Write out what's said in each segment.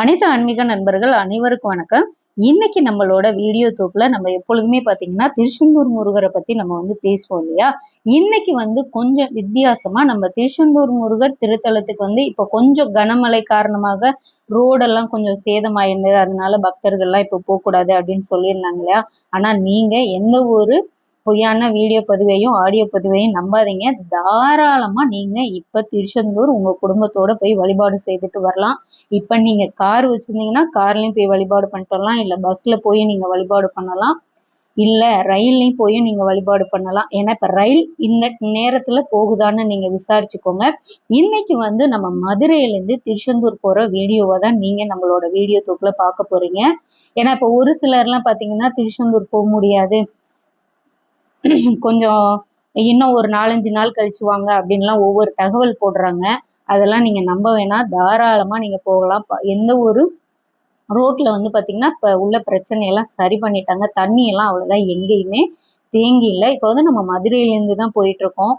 அனைத்து ஆன்மீக நண்பர்கள் அனைவருக்கும் வணக்கம். இன்னைக்கு நம்மளோட வீடியோ தொகுப்புல நம்ம எப்பொழுதுமே பாத்தீங்கன்னா திருச்செந்தூர் முருகரை பத்தி நம்ம வந்து பேசுவோம் இல்லையா? இன்னைக்கு வந்து கொஞ்சம் வித்தியாசமா நம்ம திருச்செந்தூர் முருகர் திருத்தலத்துக்கு வந்து இப்ப கொஞ்சம் கனமழை காரணமாக ரோடெல்லாம் கொஞ்சம் சேதமாயிருந்தது. அதனால பக்தர்கள்லாம் இப்ப போகக்கூடாது அப்படின்னு சொல்லியிருந்தாங்க இல்லையா? ஆனா நீங்க எந்த ஒரு பொய்யான வீடியோ பதிவையும் ஆடியோ பதிவையும் நம்பாதீங்க. தாராளமா நீங்க இப்ப திருச்செந்தூர் உங்க குடும்பத்தோட போய் வழிபாடு செய்துட்டு வரலாம். இப்ப நீங்க கார் வச்சிருந்தீங்கன்னா கார்லயும் போய் வழிபாடு பண்ணிட்டு வரலாம். இல்ல பஸ்ல போய் நீங்க வழிபாடு பண்ணலாம். இல்ல ரயில்லையும் போய் நீங்க வழிபாடு பண்ணலாம். ஏன்னா இப்ப ரயில் இந்த நேரத்துல போகுதான்னு நீங்க விசாரிச்சுக்கோங்க. இன்னைக்கு வந்து நம்ம மதுரையில இருந்து திருச்செந்தூர் போற வீடியோவை தான் நீங்க நம்மளோட வீடியோ தொகுப்புல பார்க்க போறீங்க. ஏன்னா இப்ப ஒரு சிலர்லாம் பாத்தீங்கன்னா திருச்செந்தூர் போக முடியாது. கொஞ்சம் இன்னும் ஒரு நாலஞ்சு நாள் கழிச்சு வாங்க அப்படின்லாம் ஒவ்வொரு தகவல் போடுறாங்க. அதெல்லாம் நீங்க நம்ப வேணாம் தாராளமா நீங்க போகலாம். எந்த ஒரு ரோட்ல வந்து பாத்தீங்கன்னா இப்ப உள்ள பிரச்சனையெல்லாம் சரி பண்ணிட்டாங்க. தண்ணி எல்லாம் அவ்வளவுதான் எங்கேயுமே தேங்கி இல்லை. இப்போ வந்து நம்ம மதுரையிலேருந்து தான் போயிட்டு இருக்கோம்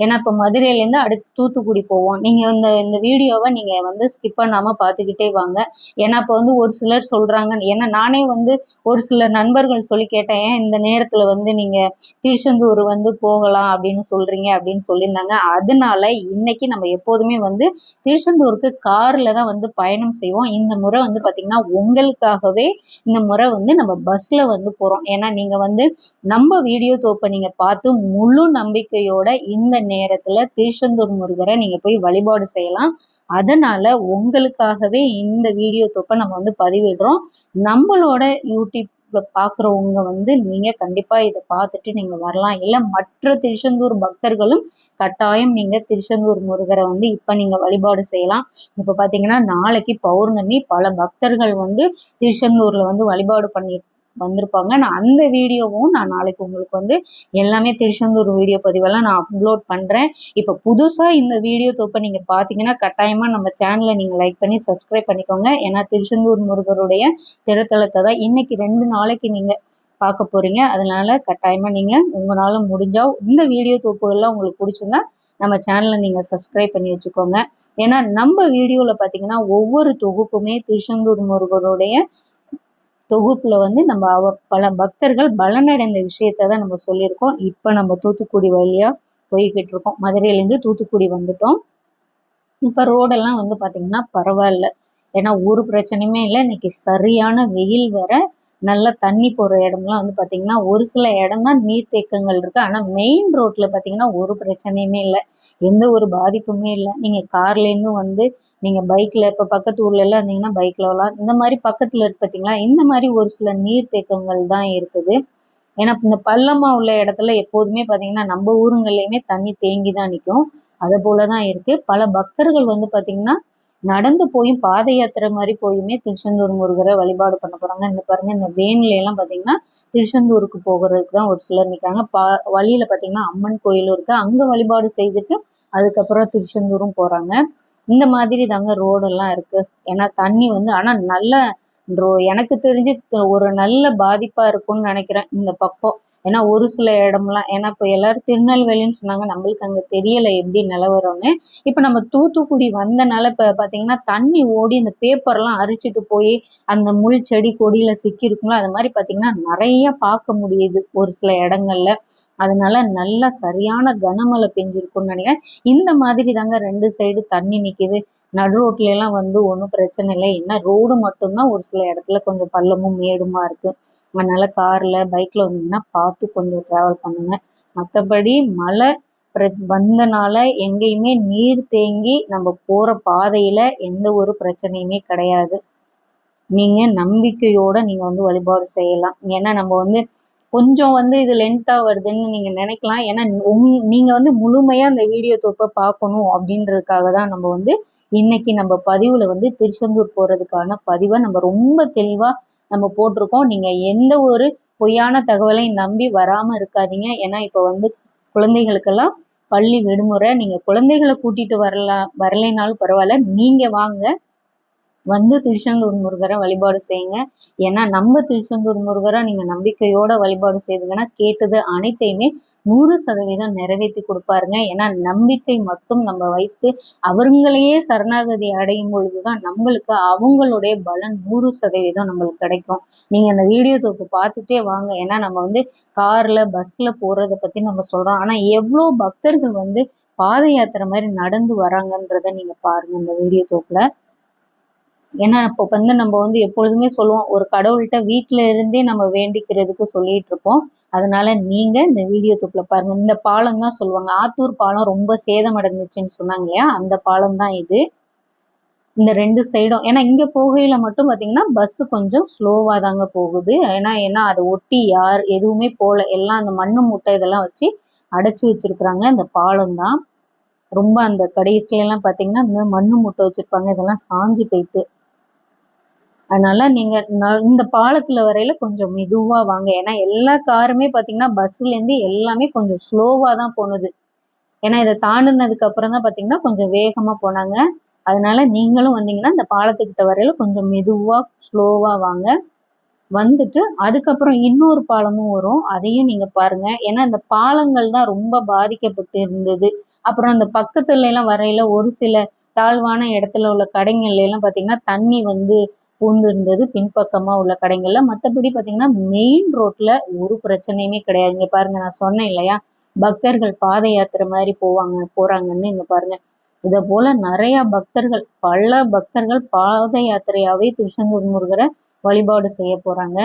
ஏன்னா இப்போ மதுரையில இருந்து அடுத்து தூத்துக்குடி போவோம். நீங்க இந்த இந்த வீடியோவை நீங்க வந்து ஸ்கிப் பண்ணாம பாத்துக்கிட்டே வாங்க. ஏன்னா இப்போ வந்து ஒரு சிலர் சொல்றாங்க ஏன்னா நானே வந்து ஒரு சில நண்பர்கள் சொல்லி கேட்டேன் ஏன் இந்த நேரத்துல வந்து நீங்க திருச்செந்தூர் வந்து போகலாம்? அப்படின்னு சொல்றீங்க அப்படின்னு சொல்லியிருந்தாங்க. அதனால இன்னைக்கு நம்ம எப்போதுமே வந்து திருச்செந்தூருக்கு கார்ல தான் வந்து பயணம் செய்வோம். இந்த முறை வந்து பாத்தீங்கன்னா உங்களுக்காகவே இந்த முறை வந்து நம்ம பஸ்ல வந்து போறோம். ஏன்னா நீங்க வந்து நம்ம வீடியோ தோப்பை நீங்க பார்த்து முழு நம்பிக்கையோட இந்த நேரத்துல திருச்செந்தூர் முருகரை நீங்க போய் வழிபாடு செய்யலாம். அதனால உங்களுக்காகவே இந்த வீடியோ தொப்பை நம்ம வந்து பதிவிடுறோம். நம்மளோட யூடியூப்ல பாக்குறவங்க வந்து நீங்க கண்டிப்பா இதை பார்த்துட்டு நீங்க வரலாம். இல்ல மற்ற திருச்செந்தூர் பக்தர்களும் கட்டாயம் நீங்க திருச்செந்தூர் முருகரை வந்து இப்ப நீங்க வழிபாடு செய்யலாம். இப்ப பாத்தீங்கன்னா நாளைக்கு பௌர்ணமி. பல பக்தர்கள் வந்து திருச்செந்தூர்ல வந்து வழிபாடு பண்ணி வந்திருப்பாங்க. நான் அந்த வீடியோவும் நான் நாளைக்கு உங்களுக்கு வந்து எல்லாமே திருச்செந்தூர் வீடியோ பதிவெல்லாம் நான் அப்லோட் பண்றேன். இப்ப புதுசா இந்த வீடியோ தொப்பை நீங்க பாத்தீங்கன்னா கட்டாயமா நம்ம சேனலை நீங்க லைக் பண்ணி சப்ஸ்கிரைப் பண்ணிக்கோங்க. ஏன்னா திருச்செந்தூர் முருகருடைய திருத்தலத்தை தான் இன்னைக்கு ரெண்டு நாளைக்கு நீங்க பார்க்க போறீங்க. அதனால கட்டாயமா நீங்க உங்களால முடிஞ்சா இந்த வீடியோ தொகுப்புகள்லாம் உங்களுக்கு பிடிச்சிருந்தா நம்ம சேனலை நீங்க சப்ஸ்கிரைப் பண்ணி வச்சுக்கோங்க. ஏன்னா நம்ம வீடியோல பாத்தீங்கன்னா ஒவ்வொரு தொகுப்புமே திருச்செந்தூர் முருகருடைய தொகுப்புல வந்து நம்ம அவ பல பக்தர்கள் பலனடைந்த விஷயத்த தான் நம்ம சொல்லியிருக்கோம். இப்ப நம்ம தூத்துக்குடி வழியா போய்கிட்டு இருக்கோம். மதுரையிலேருந்து தூத்துக்குடி வந்துட்டோம். இப்ப ரோடெல்லாம் வந்து பாத்தீங்கன்னா பரவாயில்ல. ஏன்னா ஒரு பிரச்சனையுமே இல்லை. இன்னைக்கு சரியான வெயில் வேற. நல்ல தண்ணி போற இடம்லாம் வந்து பாத்தீங்கன்னா ஒரு சில இடம் தான் நீர்த்தேக்கங்கள் இருக்கு. ஆனா மெயின் ரோட்ல பாத்தீங்கன்னா ஒரு பிரச்சனையுமே இல்லை. எந்த ஒரு பாதிப்புமே இல்லை. நீங்க கார்லேருந்தும் வந்து நீங்க பைக்ல இப்ப பக்கத்து ஊர்ல எல்லாம் இருந்தீங்கன்னா பைக்ல வரலாம். இந்த மாதிரி பக்கத்துல இருக்கு பாத்தீங்களா? இந்த மாதிரி ஒரு சில நீர்த்தேக்கங்கள் தான் இருக்குது. ஏன்னா இந்த பள்ளமா உள்ள இடத்துல எப்போதுமே பாத்தீங்கன்னா நம்ம ஊருங்கள்லயுமே தண்ணி தேங்கி தான் நிற்கும் அது போலதான் இருக்கு. பல பக்தர்கள் வந்து பாத்தீங்கன்னா நடந்து போயும் பாத யாத்திரை மாதிரி போயுமே திருச்செந்தூர் முருகரை வழிபாடு பண்ண போறாங்க. இந்த பாருங்க இந்த வேன்ல எல்லாம் பாத்தீங்கன்னா திருச்செந்தூருக்கு போகிறதுக்கு தான் ஒரு சிலர் நிற்கிறாங்க பா வழியில பாத்தீங்கன்னா அம்மன் கோயிலும் இருக்கு. அங்க வழிபாடு செய்துட்டு அதுக்கப்புறம் திருச்செந்தூரும் போறாங்க. இந்த மாதிரி தாங்க ரோடெல்லாம் இருக்கு. ஏன்னா தண்ணி வந்து ஆனா நல்ல ரோ- எனக்கு தெரிஞ்சு ஒரு நல்ல பாதிப்பா இருக்கும்னு நினைக்கிறேன் இந்த பக்கம். ஏன்னா ஒரு சில இடம்லாம் ஏன்னா இப்போ எல்லாரும் திருநெல்வேலின்னு சொன்னாங்க நம்மளுக்கு அங்கே தெரியல எப்படி நிலவரம்னு. இப்போ நம்ம தூத்துக்குடி வந்தனால இப்போ பார்த்தீங்கன்னா தண்ணி ஓடி இந்த பேப்பர்லாம் அரிச்சிட்டு போய் அந்த முள் செடி கொடியில் சிக்கி இருக்குங்களோ அது மாதிரி பார்த்தீங்கன்னா நிறைய பார்க்க முடியுது ஒரு சில இடங்கள்ல. அதனால நல்லா சரியான கனமழை பெஞ்சிருக்கும்னு நினைக்கிறேன். இந்த மாதிரி தாங்க ரெண்டு சைடு தண்ணி நிக்குது. நடு ரோட்ல எல்லாம் வந்து ஒன்றும் பிரச்சனை இல்லை. ஏன்னா ரோடு மட்டும்தான் ஒரு சில இடத்துல கொஞ்சம் பள்ளமும் மேடுமா இருக்கு. அதனால கார்ல பைக்ல வந்தீங்கன்னா பார்த்து கொஞ்சம் டிராவல் பண்ணுங்க. மற்றபடி மழை பிர- வந்தனால எங்கேயுமே நீர் தேங்கி நம்ம போற பாதையில எந்த ஒரு பிரச்சனையுமே கிடையாது. நீங்க நம்பிக்கையோட நீங்க வந்து வழிபாடு செய்யலாம். ஏன்னா நம்ம வந்து கொஞ்சம் வந்து இது லென்த்தா வருதுன்னு நீங்க நினைக்கலாம். ஏன்னா உங் நீங்க வந்து முழுமையா அந்த வீடியோ தொப்பை பார்க்கணும் அப்படின்றதுக்காக தான் நம்ம வந்து இன்னைக்கு நம்ம பதிவுல வந்து திருச்செந்தூர் போறதுக்கான பதிவை நம்ம ரொம்ப தெளிவா நம்ம போட்டிருக்கோம். நீங்க எந்த ஒரு பொய்யான தகவலையும் நம்பி வராம இருக்காதீங்க. ஏன்னா இப்ப வந்து குழந்தைகளுக்கெல்லாம் பள்ளி விடுமுறை. நீங்க குழந்தைகளை கூட்டிட்டு வரலாம் வரலைனாலும் பரவாயில்ல. நீங்க வாங்க. வந்து திருச்செந்தூர் முருகரை வழிபாடு செய்யுங்க. ஏன்னா நம்ம திருச்செந்தூர் முருகரை நீங்க நம்பிக்கையோட வழிபாடு செய்துங்கன்னா கேட்டது அனைத்தையுமே நூறு சதவீதம் நிறைவேற்றி கொடுப்பாருங்க. ஏன்னா நம்பிக்கை மட்டும் நம்ம வைத்து அவங்களையே சரணாகதி அடையும் பொழுதுதான் நம்மளுக்கு அவங்களுடைய பலன் நூறு சதவீதம் நம்மளுக்கு கிடைக்கும். நீங்க அந்த வீடியோ தொகுப்பு பார்த்துட்டே வாங்க. ஏன்னா நம்ம வந்து கார்ல பஸ்ல போறதை பத்தி நம்ம சொல்றோம். ஆனா எவ்வளோ பக்தர்கள் வந்து பாத யாத்திரை மாதிரி நடந்து வராங்கன்றத நீங்க பாருங்க இந்த வீடியோ தொகுப்புல. ஏன்னா இப்போ வந்து நம்ம வந்து எப்பொழுதுமே சொல்லுவோம் ஒரு கடவுள்கிட்ட வீட்டில் இருந்தே நம்ம வேண்டிக்கிறதுக்கு சொல்லிட்டு இருப்போம். அதனால நீங்க இந்த வீடியோ தொப்புல பாருங்க. இந்த பாலம் தான் சொல்லுவாங்க. ஆத்தூர் பாலம் ரொம்ப சேதம் அடைஞ்சிச்சுன்னு சொன்னாங்க இல்லையா? அந்த பாலம் தான் இது. இந்த ரெண்டு சைடும் ஏன்னா இங்க போகையில மட்டும் பாத்தீங்கன்னா பஸ் கொஞ்சம் ஸ்லோவா தாங்க போகுது. ஏன்னா ஏன்னா அதை ஒட்டி யார் எதுவுமே போல எல்லாம் அந்த மண்ணு மூட்டை இதெல்லாம் வச்சு அடைச்சு வச்சிருக்கிறாங்க. இந்த பாலம் தான். ரொம்ப அந்த கடைசில எல்லாம் பாத்தீங்கன்னா இந்த மண்ணு மூட்டை வச்சிருப்பாங்க. இதெல்லாம் சாஞ்சு போயிட்டு. அதனால நீங்க இந்த பாலத்துல வரையில கொஞ்சம் மெதுவா வாங்க. ஏன்னா எல்லா காருமே பாத்தீங்கன்னா பஸ்ல இருந்து எல்லாமே கொஞ்சம் ஸ்லோவா தான் போனது. ஏன்னா இதை தாண்டினதுக்கு அப்புறம் தான் பாத்தீங்கன்னா கொஞ்சம் வேகமா போனாங்க. அதனால நீங்களும் வந்தீங்கன்னா இந்த பாலத்துக்கிட்ட வரையில கொஞ்சம் மெதுவா ஸ்லோவா வாங்க. வந்துட்டு அதுக்கப்புறம் இன்னொரு பாலமும் வரும். அதையும் நீங்க பாருங்க. ஏன்னா இந்த பாலங்கள் தான் ரொம்ப பாதிக்கப்பட்டு இருந்தது. அப்புறம் அந்த பக்கத்துல எல்லாம் வரையில ஒரு சில தாழ்வான இடத்துல உள்ள கடைகள்ல எல்லாம் பாத்தீங்கன்னா தண்ணி வந்து பூந்து இருந்தது பின்பக்கமா உள்ள கடைகள்ல மத்தபடி பாத்தீங்கன்னா மெயின் ரோட்ல ஒரு பிரச்சனையுமே கிடையாது. இங்க பாருங்க நான் சொன்னேன் இல்லையா? பக்தர்கள் பாத யாத்திரை மாதிரி போவாங்க போறாங்கன்னு இங்க பாருங்க. இத போல நிறைய பக்தர்கள் பல பக்தர்கள் பாத யாத்திரையாவே திருச்செந்தூர் முருகரை வழிபாடு செய்ய போறாங்க.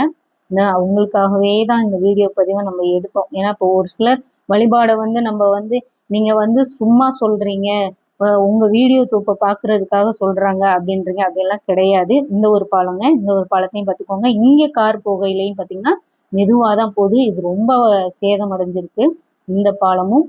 அவங்களுக்காகவே தான் இந்த வீடியோ பதிவை நம்ம எடுத்தோம். ஏன்னா இப்போ ஒரு சிலர் வழிபாடை வந்து நம்ம வந்து நீங்க வந்து சும்மா சொல்றீங்க. உங்க வீடியோ தொப்பை பாக்குறதுக்காக சொல்றாங்க அப்படின்றீங்க. அப்படியெல்லாம் கிடையாது. இந்த ஒரு பாலங்க இந்த ஒரு பாலத்தையும் பார்த்துக்கோங்க. இங்க கார் போகையிலையும் பாத்தீங்கன்னா மெதுவாக தான் போகுது. இது ரொம்ப சேதம் அடைஞ்சிருக்கு. இந்த பாலமும்.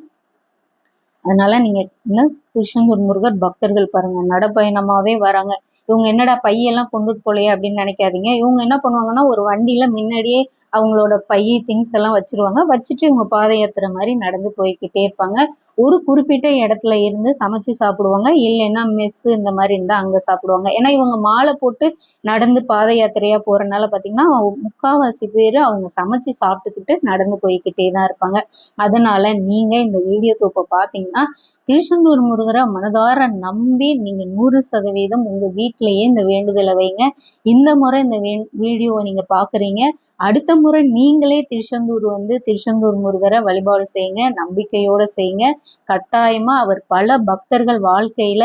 அதனால நீங்க இந்த திருச்செந்தூர் முருகர் பக்தர்கள் பாருங்க. நடைப்பயணமாவே வராங்க. இவங்க என்னடா பையெல்லாம் கொண்டுட்டு போலையே அப்படின்னு நினைக்காதீங்க. இவங்க என்ன பண்ணுவாங்கன்னா ஒரு வண்டியில முன்னாடியே அவங்களோட பை திங்ஸ் எல்லாம் வச்சிருவாங்க. வச்சுட்டு இவங்க பாத யாத்திரை மாதிரி நடந்து போய்க்கிட்டே இருப்பாங்க. ஒரு குறிப்பிட்ட இடத்துல இருந்து சமைச்சு சாப்பிடுவாங்க. இல்லைன்னா மெஸ் இந்த மாதிரி இருந்தா அங்க சாப்பிடுவாங்க. ஏன்னா இவங்க மாலை போட்டு நடந்து பாத யாத்திரையா போகிறனால பாத்தீங்கன்னா முக்காவாசி பேர் அவங்க சமைச்சு சாப்பிட்டுக்கிட்டு நடந்து போய்க்கிட்டே தான் இருப்பாங்க. அதனால நீங்க இந்த வீடியோ தொப்பை பாத்தீங்கன்னா திருச்செந்தூர் முருகரை மனதார நம்பி நீங்க நூறு சதவீதம் உங்க வீட்டிலேயே இந்த வேண்டுதலை வைங்க. இந்த முறை இந்த வீடியோவை நீங்க பாக்குறீங்க. அடுத்த முறை நீங்களே திருச்செந்தூர் வந்து திருச்செந்தூர் முருகரை வழிபாடு செய்யுங்க நம்பிக்கையோட செய்யுங்க. கட்டாயமா அவர் பல பக்தர்கள் வாழ்க்கையில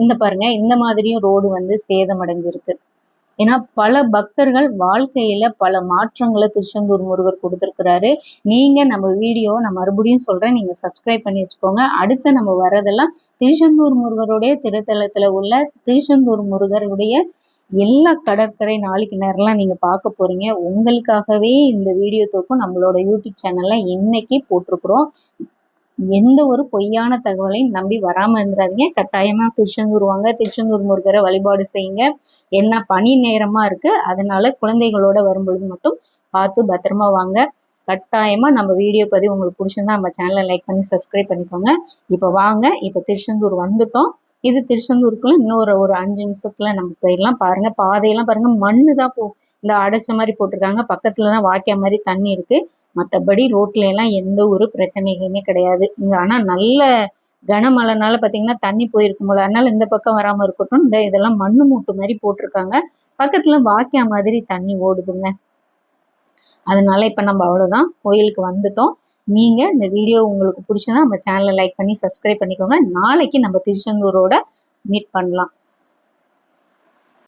இந்த பாருங்க இந்த மாதிரியும் ரோடு வந்து சேதமடைஞ்சிருக்கு. ஏன்னா பல பக்தர்கள் வாழ்க்கையில பல மாற்றங்களை திருச்செந்தூர் முருகர் கொடுத்துருக்கிறாரு. நீங்க நம்ம வீடியோ நான் மறுபடியும் சொல்றேன் நீங்க சப்ஸ்கிரைப் பண்ணி வச்சுக்கோங்க. அடுத்து நம்ம வரதெல்லாம் திருச்செந்தூர் முருகருடைய திருத்தலத்துல உள்ள திருச்செந்தூர் முருகருடைய எல்லா கடற்கரை நாளைக்கு நேரம்லாம் நீங்க பார்க்க போறீங்க. உங்களுக்காகவே இந்த வீடியோ தொகுப்பு நம்மளோட யூடியூப் சேனல்ல இன்னைக்கு போட்டிருக்கிறோம். எந்த ஒரு பொய்யான தகவலையும் நம்பி வராம இருந்துடாதீங்க கட்டாயமா திருச்செந்தூர் வாங்க. திருச்செந்தூர் முருகரை வழிபாடு செய்யுங்க. என்ன பனி நேரமா இருக்கு. அதனால குழந்தைகளோட வரும்பொழுது மட்டும் பார்த்து பத்திரமா வாங்க. கட்டாயமா நம்ம வீடியோ பதிவு உங்களுக்கு பிடிச்சிருந்தா நம்ம சேனலை லைக் பண்ணி சப்ஸ்கிரைப் பண்ணிக்கோங்க. இப்போ வாங்க. இப்போ திருச்செந்தூர் வந்துட்டோம். இது திருச்செந்தூருக்குள்ள இன்னொரு ஒரு அஞ்சு நிமிஷத்துல நம்ம போயிடலாம். பாருங்க பாதையெல்லாம் பாருங்க. மண்ணு தான் போ இந்த அடைச்ச மாதிரி போட்டிருக்காங்க. பக்கத்துல தான் வாக்கிய மாதிரி தண்ணி இருக்கு. மற்றபடி ரோட்ல எல்லாம் எந்த ஒரு பிரச்சனைகளுமே கிடையாது. இங்க ஆனா நல்ல கனமழைனால பாத்தீங்கன்னா தண்ணி போயிருக்கும் போல. அதனால இந்த பக்கம் வராம இருக்கட்டும். இந்த இதெல்லாம் மண்ணு மூட்டு மாதிரி போட்டிருக்காங்க. பக்கத்துல வாக்கியா மாதிரி தண்ணி ஓடுதுங்க. அதனால இப்ப நம்ம அவ்வளவுதான் கோயிலுக்கு வந்துட்டோம். நீங்க இந்த வீடியோ உங்களுக்கு பிடிச்சதுன்னா நம்ம சேனலை லைக் பண்ணி சப்ஸ்கிரைப் பண்ணிக்கோங்க. நாளைக்கு நம்ம திருச்செந்தூரோட மீட் பண்ணலாம்.